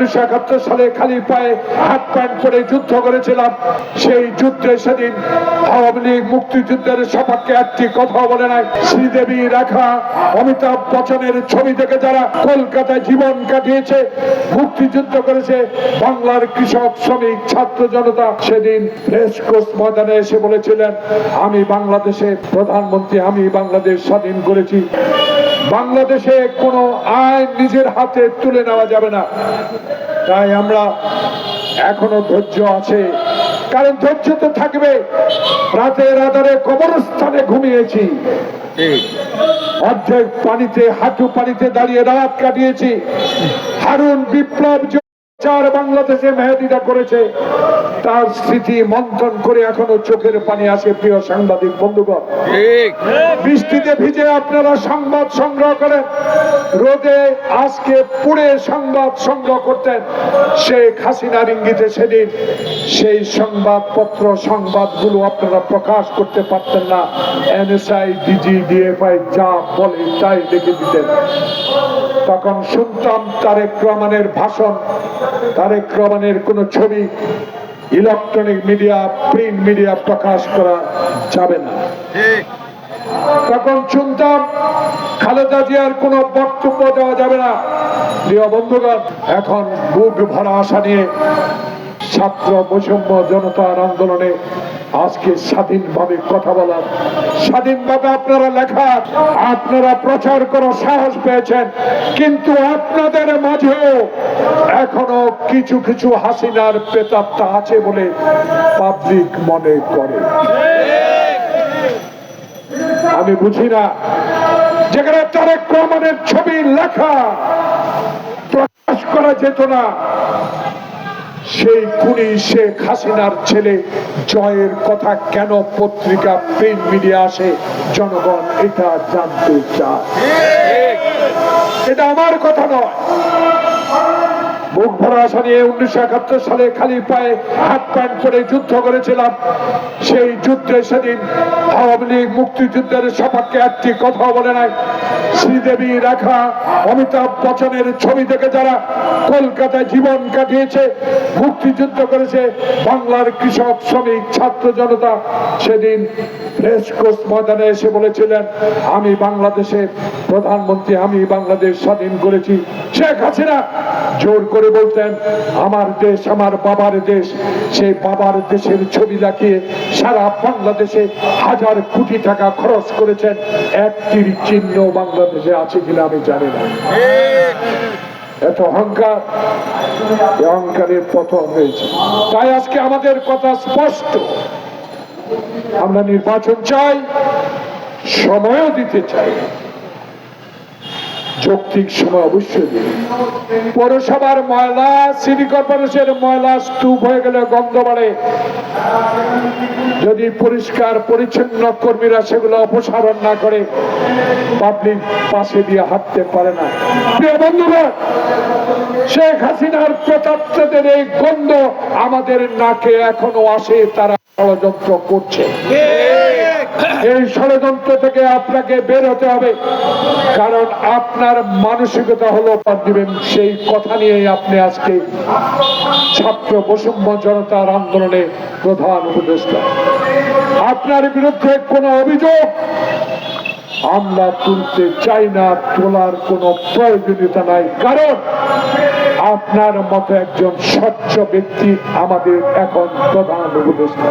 উনিশশো একাত্তর সালে খালি পায়ে হাত প্যান্ট পরে যুদ্ধ করেছিলাম। সেই যুদ্ধে সেদিন আওয়ামী লীগ মুক্তিযুদ্ধের সপক্ষে একটি কথা বলে নাই। শ্রীদেবী রেখা, অমিতাভ বচ্চনের ছবি থেকে যারা কলকাতায় জীবন কাটিয়েছে, মুক্তিযুদ্ধ করেছে, বাংলার কৃষক, শ্রমিক, ছাত্র জনতা সেদিন রেসকোর্স ময়দানে এসে বলেছিলেন, আমি বাংলাদেশের প্রধানমন্ত্রী, আমি বাংলাদেশ স্বাধীন করেছি। বাংলাদেশে কোনো আইন নিজের হাতে তুলে নেওয়া যাবে না। তাই আমরা এখনও ধৈর্য আছে। কারণ ধৈর্য তো থাকবে। রাতের আধারে কবরস্থানে ঘুমিয়েছি। অর্ধেক পানিতে, হাঁটু পানিতে দাঁড়িয়ে রাত কাটিয়েছি। হারুন বিপ্লব যে চার বাংলাদেশে মেহেদিটা করেছে তার স্মৃতি মন্থন করে এখনও চোখের পানি আসে প্রিয় সাংবাদিক বন্ধুগণ। বৃষ্টিতে ভিজে আপনারা সংবাদ সংগ্রহ করেন রোদে আজকে পুড়ে সংবাদ সংগ্রহ করতেন। শেখ হাসিনার ইঙ্গিতে সেদিন সেই সংবাদপত্র সংবাদগুলো আপনারা প্রকাশ করতে পারতেন না। এনএসআই ডিজি ডিএফআই যা বলে তাই লিখে দিতেন। তখন শুনতাম তারেক রহমানের ভাষণ তারেক রহমানের কোনো ছবি ইলেকট্রনিক মিডিয়া প্রিন্ট মিডিয়া প্রকাশ করা যাবে না। তখন শুনতাম খালেদা জিয়ার কোনো বক্তব্য দেওয়া যাবে না। প্রিয় বন্ধুগণ এখন বুক ভরা আশা নিয়ে ছাত্র বৈষম্য জনতার আন্দোলনে আজকে স্বাধীনভাবে কথা বলার, স্বাধীনভাবে আপনারা লেখা আপনারা প্রচার করার সাহস পেয়েছেন। কিন্তু আপনাদের মাঝেও এখনও কিছু কিছু হাসিনার প্রেতাত্মা আছে বলে পাবলিক মনে করে। আমি বুঝি না, যেখানে তারেক রহমানের ছবি লেখা, প্রকাশ করা যেত না সেই খুনি শেখ হাসিনার ছেলে জয়ের কথা কেন পত্রিকা প্রিন্ট মিডিয়া আসে? জনগণ এটা জানতে চায়। এটা আমার কথা নয়। বুক ভরা আশা নিয়ে উনিশশো একাত্তর সালে খালি পায়ে হাত প্যান্ট পরে যুদ্ধ করেছিলাম। সেই যুদ্ধে সেদিন আওয়ামী লীগ মুক্তিযুদ্ধের সপক্ষে একটি কথা বলে নাই। শ্রীদেবী রেখা, অমিতাভ বচ্চনের ছবি থেকে যারা কলকাতায় জীবন কাটিয়েছে, মুক্তিযুদ্ধ করেছে, বাংলার কৃষক, শ্রমিক, ছাত্র জনতা সেদিন রেসকোর্স ময়দানে এসে বলেছিলেন, আমি বাংলাদেশের প্রধানমন্ত্রী, আমি বাংলাদেশ স্বাধীন করেছি। শেখ হাসিনা জোর করে বলতেন, আমার দেশ, আমার বাবার দেশ, সেই বাবার দেশের ছবি দেখিয়ে সারা বাংলাদেশে হাজার কোটি টাকা খরচ করেছেন। একটির চিহ্ন বাংলাদেশে আছে কিনা আমি জানি না। এত অহংকার অহংকারের পতন হয়েছে। তাই আজকে আমাদের কথা স্পষ্ট। আমরা নির্বাচন চাই, সময়ও দিতে চাই। যৌক্তিক সময় অবশ্যই দিন। পৌরসভার ময়লা, সিটি কর্পোরেশনের ময়লা স্তূপ হয়ে গেলে গন্ধ বাড়ে যদি পরিষ্কার, পরিচ্ছন্ন কর্মীরা সেগুলো অপসারণ না করে, পাবলিক পাশে দিয়ে হাঁটতে পারে না। প্রিয় বন্ধুগণ শেখ হাসিনার প্রতাপ্তদের এই গন্ধ আমাদের নাকে এখনও আসে, তারা ষড়যন্ত্র করছে। এই ষড়যন্ত্র থেকে আপনাকে বের হতে হবে। কারণ আপনার মানসিকতা হলো দিবেন সেই কথা নিয়ে আপনি আজকে ছাত্র বৈষম্য জনতার আন্দোলনে প্রধান উপদেষ্টা। আপনার বিরুদ্ধে কোনো অভিযোগ আমরা তুলতে চাই না, তোলার কোনো প্রয়োজনীয়তা নাই। কারণ আপনার মতো একজন স্বচ্ছ ব্যক্তি আমাদের এখন প্রধান উপদেষ্টা।